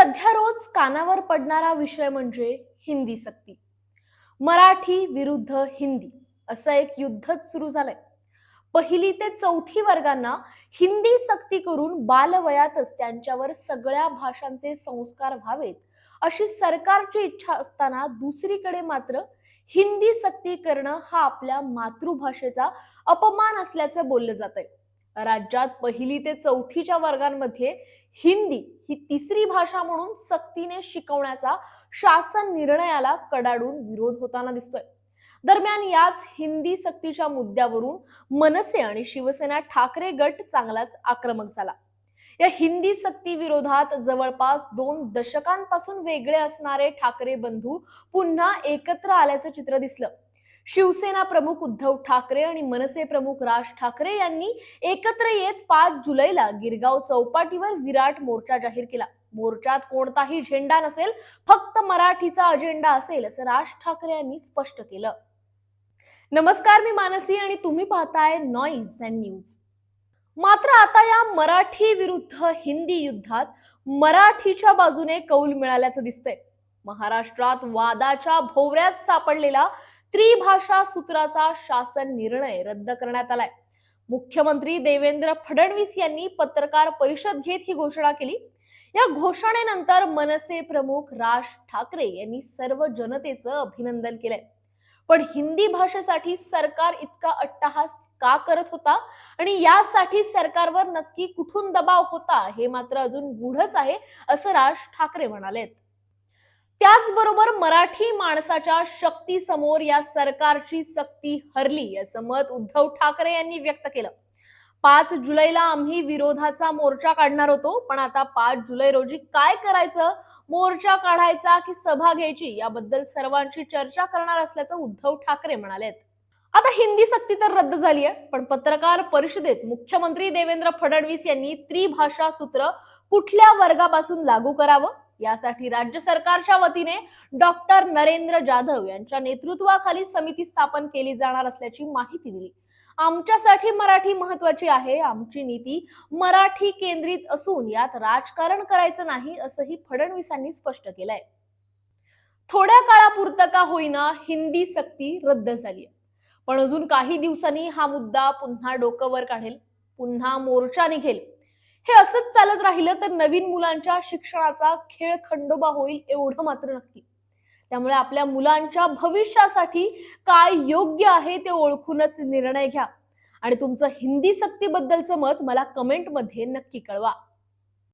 सध्या रोज कानावर पडणारा विषय म्हणजे हिंदी सक्ती. मराठी विरुद्ध हिंदी असं एक युद्धच सुरू झालंय. पहिली ते चौथी वर्गांना हिंदी सक्ती करून बालवयातच त्यांच्यावर सगळ्या भाषांचे संस्कार व्हावेत अशी सरकारची इच्छा असताना दुसरीकडे मात्र हिंदी सक्ती करणं हा आपल्या मातृभाषेचा अपमान असल्याचं बोललं जात आहे राज्यात पहिली ते चौथीच्या वर्गांमध्ये हिंदी ही तिसरी भाषा म्हणून सक्तीने शिकवण्याचा शासन निर्णयाला कडाडून विरोध होताना दिसतोय. दरम्यान याच हिंदी सक्तीच्या मुद्द्यावरून मनसे आणि शिवसेना ठाकरे गट चांगलाच आक्रमक झाला. या हिंदी सक्ती विरोधात जवळपास दोन दशकांपासून वेगळे असणारे ठाकरे बंधू पुन्हा एकत्र आल्याचं चित्र दिसलं. शिवसेना प्रमुख उद्धव ठाकरे आणि मनसे प्रमुख राज ठाकरे यांनी एकत्र येत पाच जुलैला गिरगाव चौपाटीवर विराट मोर्चा जाहीर केला. मोर्चात कोणताही झेंडा नसेल फक्त मराठीचा अजेंडा असेल असं राज ठाकरे यांनी स्पष्ट केलं. नमस्कार मी मानसी आणि तुम्ही पाहताय नॉईज अँड न्यूज मात्र आता या मराठी विरुद्ध हिंदी युद्धात मराठीच्या बाजूने कौल मिळाल्याचं दिसतंय. महाराष्ट्रात वादाच्या भोवऱ्यात सापडलेला त्रिभाषा सूत्राचा शासन निर्णय रद्द करण्यात आलाय. मुख्यमंत्री देवेंद्र फडणवीस यांनी पत्रकार परिषद घेत ही घोषणा केली. या घोषणेनंतर मनसे प्रमुख राज ठाकरे यांनी सर्व जनतेचं अभिनंदन केलंय. पण हिंदी भाषेसाठी सरकार इतका अट्टहास का करत होता? आणि यासाठी सरकारवर नक्की कुठून दबाव होता? हे मात्र अजून गूढच आहे असं राज ठाकरे म्हणालेत. त्याचबरोबर मराठी माणसाच्या शक्ती समोर या सरकारची सक्ती हरली असं मत उद्धव ठाकरे यांनी व्यक्त केलं. पाच जुलैला आम्ही विरोधाचा मोर्चा काढणार होतो पण आता पाच जुलै रोजी काय करायचं? मोर्चा काढायचा की सभा घ्यायची? याबद्दल सर्वांची चर्चा करणार असल्याचं उद्धव ठाकरे म्हणालेत. आता हिंदी सक्ती तर रद्द झाली आहे पण पत्रकार परिषदेत मुख्यमंत्री देवेंद्र फडणवीस यांनी त्रिभाषा सूत्र कुठल्या वर्गापासून लागू करावं? यासाठी राज्य सरकारच्या वतीने डॉक्टर नरेंद्र जाधव यांच्या नेतृत्वाखाली समिती स्थापन केली जाणार असल्याची माहिती दिली. आमच्यासाठी मराठी महत्वाची आहे. आमची नीती मराठी केंद्रित असून यात राजकारण करायचं नाही असंही फडणवीसांनी स्पष्ट केलंय. थोड्या काळापुरतं का होईना हिंदी सक्ती रद्द झाली पण अजून काही दिवसांनी हा मुद्दा पुन्हा डोकं वर काढेल. पुन्हा मोर्चा निघेल. हे असंच चालत राहिलं तर नवीन मुलांच्या शिक्षणाचा खेळ खंडोबा होईल एवढं मात्र नक्की. त्यामुळे आपल्या मुलांच्या भविष्यासाठी काय योग्य आहे ते ओळखूनच निर्णय घ्या. आणि तुमचं हिंदी सक्तीबद्दलचं मत मला कमेंटमध्ये नक्की कळवा.